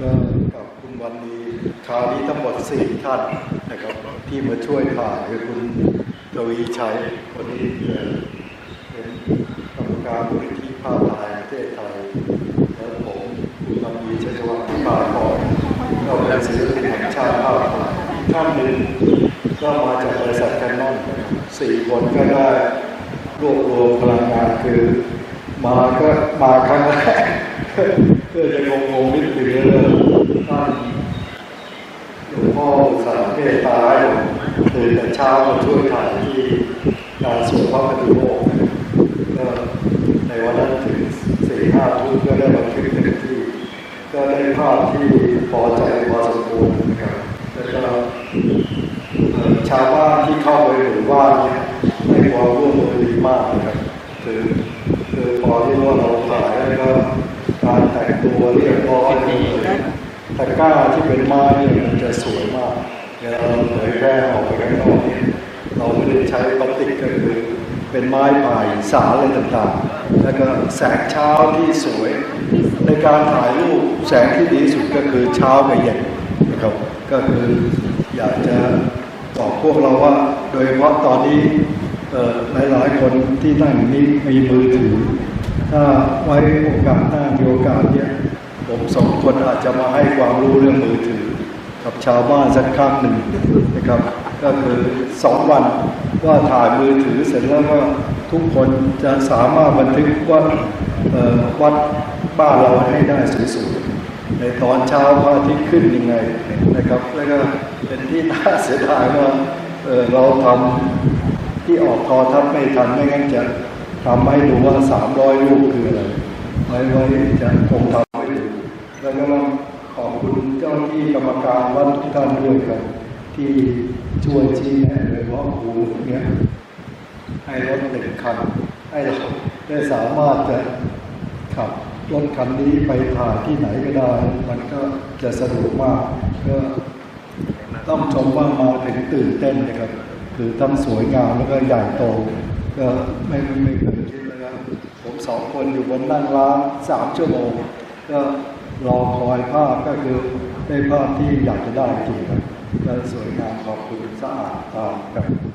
ก็กับคุณวันนี้คราวนี้ทั้งหมดสี่ท่านนะครับที่มาช่วยถ่ายคือคุณกวีชัยคนนี้เป็นกรรมการมูลนิธิภาพถ่ายประเทศไทยแล้วผมคุณวันนี้ชัยวัฒน์ที่าก่อนก็เป็นศิลปินแห่งชาติภาพถ่ายท่านหนึ่งก็มาจากบริษัทแคนนอนสี่คนก็ได้รวบรวมพลังงานคือมาก็มาครั้งแรกเพื่อจะงงเรื่องท่านหลวง พ่ออุสาห์เมตตาตื่นแต่เช้ามาช่วยถ่ายที่การสวดพระปฏิโมกข์ก็ในวันนั้นถึงสี่ห้าทุ่มก็ได้บันทึกเต็มที่ ก็ได้ภาพที่พอใจพอสมควรนะครับแล้วก็ชาวบ้านที่เข้าไปหมู่บ้านเนี่ยให้ความร่วมมือดีมากนะครับคือคือพอที่ว่าเราถ่ายแล้วก็การแต่งตัวเรียบร้อยเลย ตะกร้าที่เป็นไม้เนี่ยมันจะสวยมากเวลาเราเผยแพร่ออกไปข้างนอกเนี่เราไม่ได้ใช้พลาสติกก็คือเป็นไม้ไผ่สาอะไรต่างๆ แล้วก็แสงเช้าที่สวย ในการถ่ายรูปแสงที่ดีที่สุดก็คือเช้ากับเย็นนะครับก็คืออยากจะบอกพวกเราว่า โดยเฉพาะตอนนี้หลายๆคนที่นั่งนี้มีมือถือถ้าไว้โอกาสหน้ามีโอกาสเนี่ย ผมสองคนอาจจะมาให้ความรู้เรื่องมือถือ กับชาวบ้านสักครั้งหนึ่งนะครับ ก็คือสองวันว่าถ่ายมือถือเสร็จแล้วก็ทุกคนจะสามารถบันทึกว่าวัดบ้านเราให้ได้สวยๆในตอนเช้าพระอาทิตย์ขึ้นยังไงนะครับ แล้วก็เป็นที่น่าเสียดายว่าเเราทำที่ออกคอทัศน์ไม่ทันไม่งั้นจะทำให้ดูว่า300รูปคืออะไรไว้ไว้จะคงทำ ไม่ดูแล้วก็ต้องขอบคุณเจ้าที่กรรมการวัดทุกท่านด้วยครับ ที่ช่วยชี้แนะโดยเฉพาะครูเนี่ยให้รถหนึ่งคันให้เราได้สามารถจะขับรถคันนี้ไปถ่ายที่ไหนก็ได้ มันก็จะสะดวกมากก็ต้องชมว่ามาถึงตื่นเต้นนะครับ คือทั้งสวยงามแล้วก็ใหญ่โต ก็ไม่ไม่ไม่เคยคิดนะครับผมสองคนอยู่บนนั่งร้านสามชั่วโมง ก็รอคอยภาพก็คือได้ภาพที่อยากจะได้จริงครับสวยงามขอบคุณสะอาดตาครับ